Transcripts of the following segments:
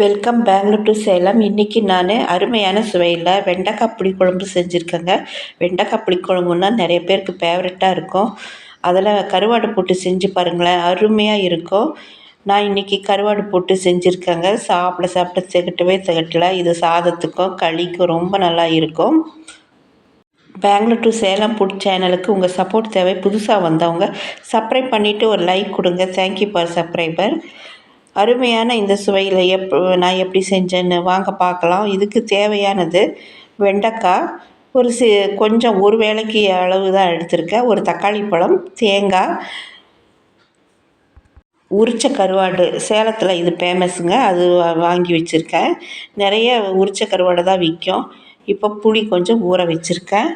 Welcome Bangalore to Salem இன்றைக்கி நான் அருமையான சுவையில் வெண்டைக்காய் புளிக்குழம்பு செஞ்சுருக்கேங்க. வெண்டைக்காய் புளிக்குழம்புன்னா நிறைய பேருக்கு ஃபேவரட்டாக இருக்கும். அதில் கருவாடு போட்டு செஞ்சு பாருங்களேன் அருமையாக இருக்கும். நான் இன்றைக்கி கருவாடு போட்டு செஞ்சுருக்கேங்க. சாப்பிட சாப்பிட திகட்டவே திகட்டல இது சாதத்துக்கும் களிக்கும் ரொம்ப நல்லா இருக்கும். பெங்களூர் டு சேலம் புட் சேனலுக்கு உங்கள் சப்போர்ட் தேவை. புதுசாக வந்தவங்க சப்ஸ்கிரைப் பண்ணிவிட்டு ஒரு லைக் கொடுங்க. தேங்க்யூ ஃபார் சப்ஸ்கிரைபர் அருமையான இந்த சுவையில் எப் நான் எப்படி செஞ்சேன்னு வாங்க பார்க்கலாம். இதுக்கு தேவையானது வெண்டைக்காய். ஒரு சி கொஞ்சம் ஒரு வேளைக்கு அளவு தான் எடுத்திருக்கேன். ஒரு தக்காளி பழம் தேங்காய் உரிச்ச கருவாடு. சேலத்தில் இது ஃபேமஸுங்க அது வாங்கி வச்சுருக்கேன். நிறைய உரிச்ச கருவாடு தான் விற்கும். இப்போ புளி கொஞ்சம் ஊற வச்சுருக்கேன்.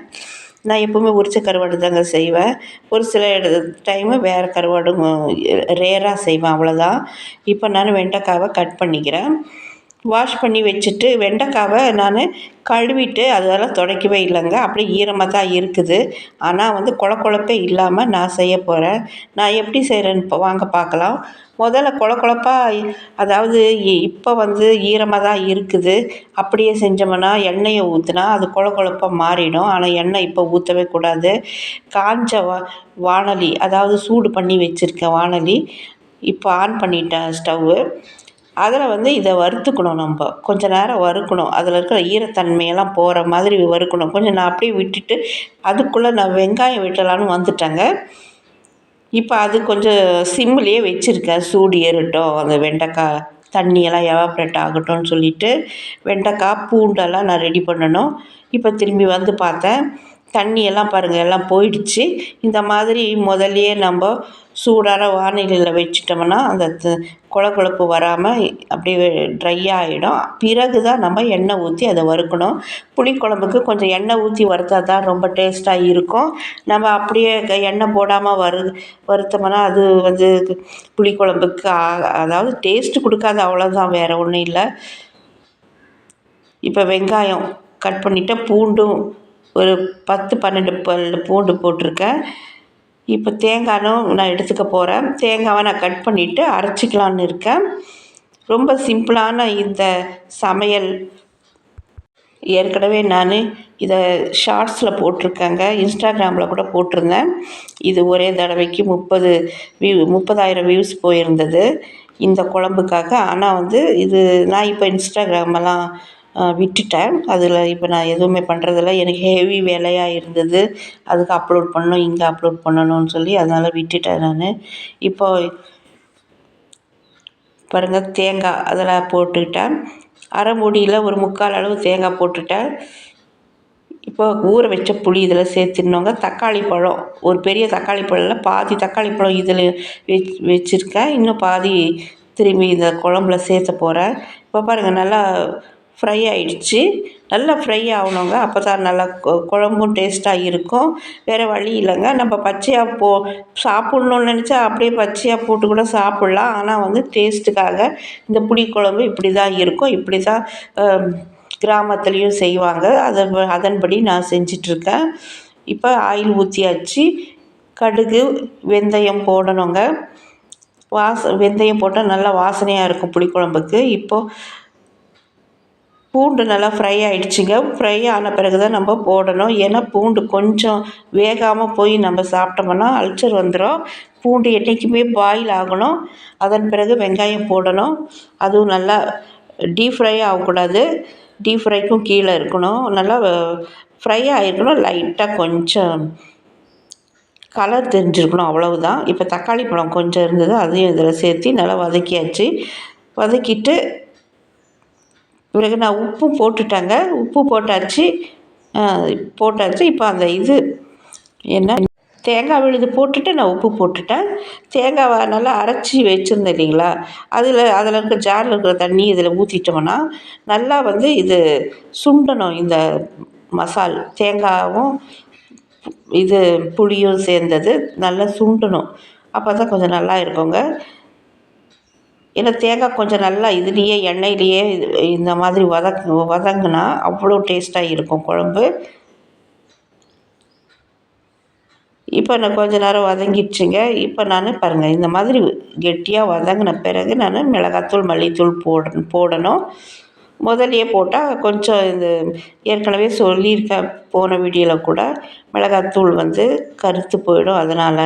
நான் எப்போவுமே உரித்த கருவாடு தாங்க செய்வேன். ஒரு சில டைமு வேறு கருவாடும் ரேராக செய்வேன் அவ்வளோதான் இப்போ நான் வெண்டைக்காவை கட் பண்ணிக்கிறேன். வாஷ் பண்ணி வச்சுட்டு வெண்டைக்காவை நான் கழுவிட்டு அதெல்லாம் துடைக்கவே இல்லைங்க. அப்படியே ஈரமாக தான் இருக்குது. ஆனால் வந்து கொழ கொழப்பே இல்லாமல் நான் செய்ய போகிறேன் நான் எப்படி செய்கிறேன்னு இப்போ வாங்க பார்க்கலாம். முதல்ல கொழ கொழப்பாக அதாவது இப்போ வந்து ஈரமாக தான் இருக்குது. அப்படியே செஞ்சோம்னா எண்ணெயை ஊற்றினா அது கொழ கொழப்பாக மாறிடும். ஆனால் எண்ணெய் இப்போ ஊற்றவே கூடாது. காஞ்ச வா வானலி அதாவது சூடு பண்ணி வச்சுருக்கேன் வானலி இப்போ ஆன் பண்ணிட்டேன் ஸ்டவ்வு. அதில் வந்து இதை வறுத்துக்கணும் நம்ம. கொஞ்ச நேரம் வறுக்கணும். அதில் இருக்கிற ஈரத்தன்மையெல்லாம் போகிற மாதிரி வறுக்கணும். கொஞ்சம் நான் அப்படியே விட்டுட்டு அதுக்குள்ளே நான் வெங்காயம் வெட்டலான்னு வந்துட்டேங்க. இப்போ அது கொஞ்சம் சிம்மிலேயே வச்சுருக்கேன். சூடு ஏறட்டும். அந்த வெண்டைக்காய் தண்ணியெல்லாம் எவாப்ரேட் ஆகட்டும்னு சொல்லிவிட்டு வெண்டைக்காய் பூண்டெல்லாம் நான் ரெடி பண்ணணும். இப்போ திரும்பி வந்து பார்த்தேன். தண்ணியெல்லாம் பாருங்கள் எல்லாம் போயிடுச்சு. இந்த மாதிரி முதல்லையே நம்ம சூடான வானிலையில் வச்சிட்டோம்னா அந்த கொழ கொழப்பு வராமல் அப்படியே ட்ரை ஆகிடும் பிறகு தான் நம்ம எண்ணெய் ஊற்றி அதை வறுக்கணும். புளிக்குழம்புக்கு கொஞ்சம் எண்ணெய் ஊற்றி வறுத்தா தான் ரொம்ப டேஸ்ட்டாக இருக்கும். நம்ம அப்படியே எண்ணெய் போடாமல் வறு வறுத்தோம்னா அது வந்து புளிக்குழம்புக்கு அதாவது டேஸ்ட்டு கொடுக்காது அவ்வளோதான் வேறு ஒன்றும் இல்லை. இப்போ வெங்காயம் கட் பண்ணிவிட்டு பூண்டும் ஒரு பத்து பன்னெண்டு பல் பூண்டு போட்டிருக்கேன். இப்போ தேங்காயும் நான் எடுத்துக்க போகிறேன் தேங்காவை நான் கட் பண்ணிவிட்டு அரைச்சிக்கலான்னு இருக்கேன். ரொம்ப சிம்பிளான இந்த சமையல். ஏற்கனவே நான் இதை ஷார்ட்ஸில் போட்டிருக்கேங்க. இன்ஸ்டாகிராமில் கூட போட்டிருந்தேன். இது ஒரே தடவைக்கு முப்பது வியூ முப்பதாயிரம் வியூஸ் போயிருந்தது. இந்த குழம்புக்காக. ஆனால் வந்து இது நான் இப்போ இன்ஸ்டாகிராமெல்லாம் விட்டுட்டேன். அதில் இப்போ நான் எதுவுமே பண்ணுறதில்ல எனக்கு ஹெவி வேலையாக இருந்தது. அதுக்கு அப்லோட் பண்ணணும் இங்கே அப்லோட் பண்ணணும்னு சொல்லி அதனால் விட்டுட்டேன் நான். இப்போ பாருங்கள் தேங்காய் அதெல்லாம் போட்டுக்கிட்டேன். அரை மூடியில் ஒரு முக்கால் அளவு தேங்காய் போட்டுட்டேன். இப்போ ஊற வச்ச புளி இதில் சேர்த்துனோங்க தக்காளி பழம் ஒரு பெரிய தக்காளி பழம் பாதி தக்காளி பழம் இதில் வச் வச்சுருக்கேன். இன்னும் பாதி திரும்பி இந்த குழம்புல சேர்த்த போகிறேன் இப்போ பாருங்கள் நல்லா ஃப்ரை ஆகிடுச்சி நல்லா ஃப்ரை ஆகணுங்க. அப்போ தான் நல்லா குழம்பும் டேஸ்ட்டாக இருக்கும். வேறு வழி இல்லைங்க. நம்ம பச்சையாக போ சாப்பிட்ணுன்னு நினச்சா அப்படியே பச்சையாக போட்டு கூட சாப்பிட்லாம். ஆனால் வந்து டேஸ்ட்டுக்காக இந்த புளிக்குழம்பு இப்படி தான் இருக்கும். இப்படி தான் கிராமத்துலேயும் செய்வாங்க. அதை அதன்படி நான் செஞ்சிட்ருக்கேன். இப்போ ஆயில் ஊற்றியாச்சு கடுகு வெந்தயம் போடணுங்க. வாச வெந்தயம் போட்டால் நல்லா வாசனையாக இருக்கும் புளிக்குழம்புக்கு இப்போது பூண்டு நல்லா ஃப்ரை ஆகிடுச்சிங்க ஃப்ரை ஆன பிறகு தான் நம்ம போடணும். ஏன்னா பூண்டு கொஞ்சம் வேகாமல் போய் நம்ம சாப்பிட்டோம்னா அல்சர் வந்துடும் பூண்டு என்றைக்குமே பாயில் ஆகணும். அதன் பிறகு வெங்காயம் போடணும். அதுவும் நல்லா டீப் ஃப்ரை ஆகக்கூடாது. டீப் ஃப்ரைக்கும் கீழே இருக்கணும். நல்லா ஃப்ரை ஆகிருக்கணும் லைட்டாக கொஞ்சம் கலர் தெரிஞ்சிருக்கணும். அவ்வளவுதான். இப்போ தக்காளி பழம் கொஞ்சம் இருந்தது. அதையும் இதில் சேர்த்து நல்லா வதக்கியாச்சு. வதக்கிட்டு பிறகு நான் உப்பும் போட்டுட்டாங்க. உப்பு போட்டாச்சு. போட்டாச்சு. இப்போ அந்த இது என்ன? தேங்காய் விழுது போட்டுட்டு நான் உப்பு போட்டுட்டேன். தேங்காவை நல்லா அரைச்சி வச்சுருந்தேன் இல்லைங்களா? அதில் அதில் இருக்க ஜாரில் இருக்கிற தண்ணி இதில் ஊற்றிட்டோம்னா நல்லா வந்து இது சுண்டணும் இந்த மசால். தேங்காயும் இது புளியும் சேர்ந்தது. நல்லா சுண்டணும். அப்போ தான் கொஞ்சம் நல்லா இருக்குங்க. ஏன்னா தேங்காய் கொஞ்சம் நல்லா இதுலேயே எண்ணெயிலேயே இந்த மாதிரி வதக் வதங்கினா அவ்வளோ டேஸ்ட்டாக இருக்கும் குழம்பு. இப்போ நான் கொஞ்ச நேரம் வதங்கிடுச்சுங்க. இப்போ நான் பாருங்கள் இந்த மாதிரி கெட்டியாக வதங்கின பிறகு நான் மிளகாத்தூள் மல்லித்தூள் போட போடணும். முதல்லையே போட்டால் கொஞ்சம் இந்த ஏற்கனவே சொல்லியிருக்கேன் போன வீடியோவில் கூட மிளகாத்தூள் வந்து கருத்து போயிடும். அதனால்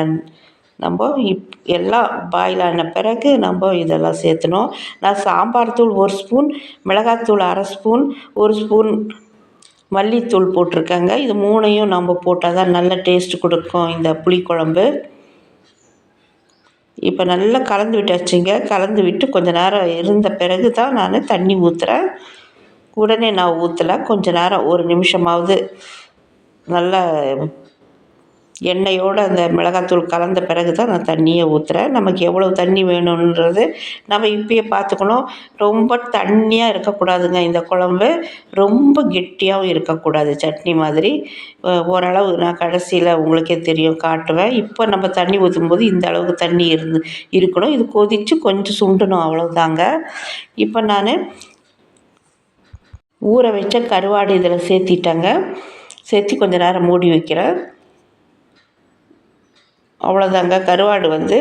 நம்ம இப் எல்லாம் பாயில் ஆன பிறகு நம்ம இதெல்லாம் சேர்த்துணும். நான் சாம்பார் தூள் ஒரு ஸ்பூன் மிளகாத்தூள் அரை ஸ்பூன் ஒரு ஸ்பூன் மல்லித்தூள் போட்டிருக்கேங்க. இது மூணையும் நம்ம போட்டால் தான் நல்ல டேஸ்ட் கொடுக்கும் இந்த புளிக்குழம்பு. இப்போ நல்லா கலந்து விட்டாச்சுங்க. கலந்து விட்டு கொஞ்ச நேரம் இருந்த பிறகு தான் நான் தண்ணி ஊற்றுறேன் உடனே நான் ஊற்றல கொஞ்ச நேரம் ஒரு நிமிஷமாவது நல்லா எண்ணெயோடு அந்த மிளகாத்தூள் கலந்த பிறகு தான் நான் தண்ணியை ஊற்றுறேன் நமக்கு எவ்வளோ தண்ணி வேணுன்றது நம்ம இப்பயே பார்த்துக்கணும். ரொம்ப தண்ணியாக இருக்கக்கூடாதுங்க. இந்த குழம்பு ரொம்ப கெட்டியாகவும் இருக்கக்கூடாது. சட்னி மாதிரி. ஓரளவு நான் கடைசியில் உங்களுக்கே தெரியும் காட்டுவேன். இப்போ நம்ம தண்ணி ஊற்றும்போது இந்த அளவுக்கு தண்ணி இருந்து இருக்கணும். இது கொதித்து கொஞ்சம் சுண்டணும் அவ்வளோதாங்க இப்போ நான் ஊற வச்ச கருவாடு இதில் சேர்த்திட்டேங்க. சேர்த்து கொஞ்சம் நேரம் மூடி வைக்கிறேன். அவ்வளோதாங்க கருவாடு வந்து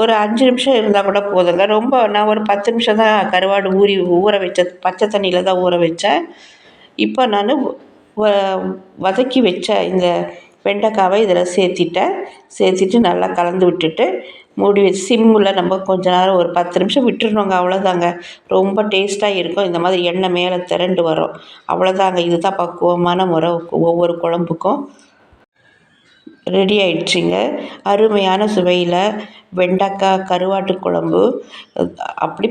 ஒரு அஞ்சு நிமிஷம் இருந்தால் கூட போதுங்க. ரொம்ப நான் ஒரு பத்து நிமிஷம் தான் கருவாடு ஊறி ஊற வச்ச பச்சை தண்ணியில் தான் ஊற வச்சேன். இப்போ நான் வதக்கி வச்ச இந்த வெண்டைக்காவை இதில் சேர்த்திட்டேன். சேர்த்திட்டு நல்லா கலந்து விட்டுட்டு மூடி வச்சு சிம்மில் நம்ம கொஞ்ச நேரம் ஒரு பத்து நிமிஷம் விட்டுருணுங்க அவ்வளோதாங்க ரொம்ப டேஸ்ட்டாக இருக்கும். இந்த மாதிரி எண்ணெய் மேலே திரண்டு வரும். அவ்வளோதாங்க இதுதான் பக்குவமான முறை ஒவ்வொரு குழம்புக்கும். ரெடி ஆயிடுச்சுங்க. அருமையான சுவையில் வெண்டைக்காய் கருவாட்டு குழம்பு. அப்படி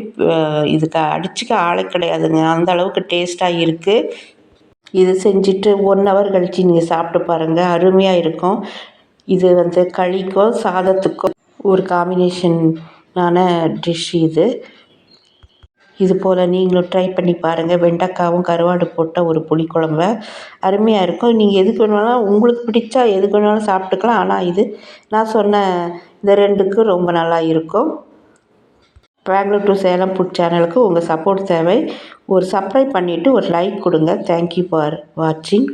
இதுக்கு அடிச்சுக்க ஆளே கிடையாதுங்க. அந்த அளவுக்கு டேஸ்ட்டாக இருக்குது இது செஞ்சுட்டு ஒன் ஹவர் கழித்து நீங்கள் சாப்பிட்டு பாருங்கள் அருமையாக இருக்கும். இது வந்து களிக்கும் சாதத்துக்கும் ஒரு காம்பினேஷனான டிஷ் இது. இது போல் நீங்களும் ட்ரை பண்ணி பாருங்கள் வெண்டைக்காவும் கருவாடு போட்ட ஒரு புளிக்குழம்ப. அருமையாக இருக்கும். நீங்கள் எதுக்கு வேணாலும் உங்களுக்கு பிடிச்சா எதுக்கு வேணாலும் சாப்பிட்டுக்கலாம். ஆனால் இது நான் சொன்ன இந்த ரெண்டுக்கும் ரொம்ப நல்லா இருக்கும். பெங்களூர் டு சேலம் புட் சேனலுக்கு உங்கள் சப்போர்ட் தேவை. ஒரு சப்ஸ்கிரைப் பண்ணிவிட்டு ஒரு லைக் கொடுங்க. தேங்க்யூ ஃபார் வாட்சிங்